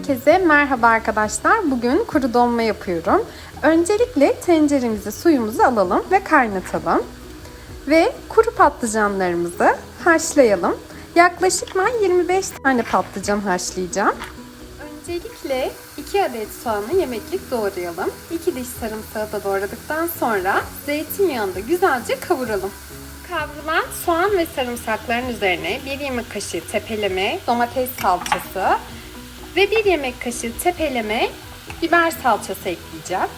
Herkese merhaba arkadaşlar. Bugün kuru donma yapıyorum. Öncelikle tenceremize suyumuzu alalım ve kaynatalım. Ve kuru patlıcanlarımızı haşlayalım. Yaklaşık ben 25 tane patlıcan haşlayacağım. Öncelikle 2 adet soğanı yemeklik doğrayalım. 2 diş sarımsağı da doğradıktan sonra zeytinyağında güzelce kavuralım. Kavrulan soğan ve sarımsakların üzerine 1 yemek kaşığı tepeleme domates salçası ve 1 yemek kaşığı tepeleme biber salçası ekleyeceğim.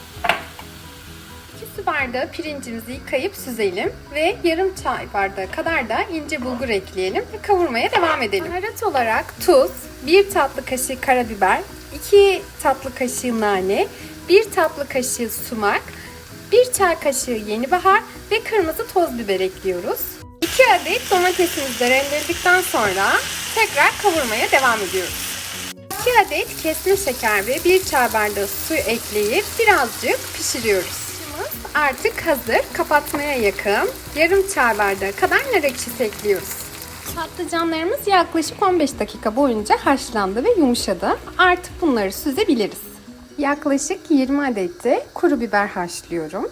2 su bardağı pirincimizi yıkayıp süzelim ve yarım çay bardağı kadar da ince bulgur ekleyelim ve kavurmaya devam edelim. Baharat olarak tuz, 1 tatlı kaşığı karabiber, 2 tatlı kaşığı nane, 1 tatlı kaşığı sumak, 1 çay kaşığı yeni bahar ve kırmızı toz biber ekliyoruz. 2 adet domatesimizi de rendeledikten sonra tekrar kavurmaya devam ediyoruz. 2 adet kesme şeker ve 1 çay bardağı su ekleyip birazcık pişiriyoruz. Artık hazır. Kapatmaya yakın. Yarım çay bardağı kadar nar ekşisi ekliyoruz. Patlıcanlarımız yaklaşık 15 dakika boyunca haşlandı ve yumuşadı. Artık bunları süzebiliriz. Yaklaşık 20 adet de kuru biber haşlıyorum.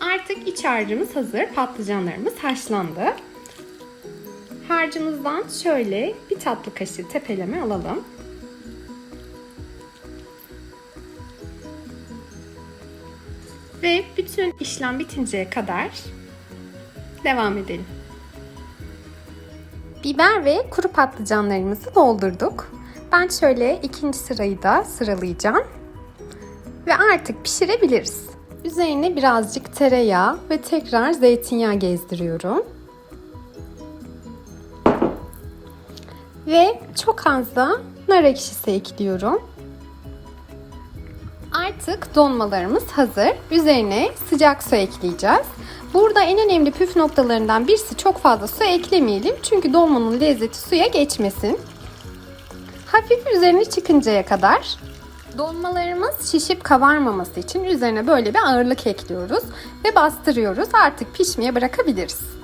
Artık iç harcımız hazır. Patlıcanlarımız haşlandı. Harcımızdan şöyle bir tatlı kaşığı tepeleme alalım. Ve bütün işlem bitinceye kadar devam edelim. Biber ve kuru patlıcanlarımızı doldurduk. Ben şöyle ikinci sırayı da sıralayacağım. Ve artık pişirebiliriz. Üzerine birazcık tereyağı ve tekrar zeytinyağı gezdiriyorum. Ve çok az da nar ekşisi ekliyorum. Artık donmalarımız hazır. Üzerine sıcak su ekleyeceğiz. Burada en önemli püf noktalarından birisi çok fazla su eklemeyelim. Çünkü dolmanın lezzeti suya geçmesin. Hafif üzerine çıkıncaya kadar Donmalarımız şişip kabarmaması için üzerine böyle bir ağırlık ekliyoruz ve bastırıyoruz. Artık pişmeye bırakabiliriz.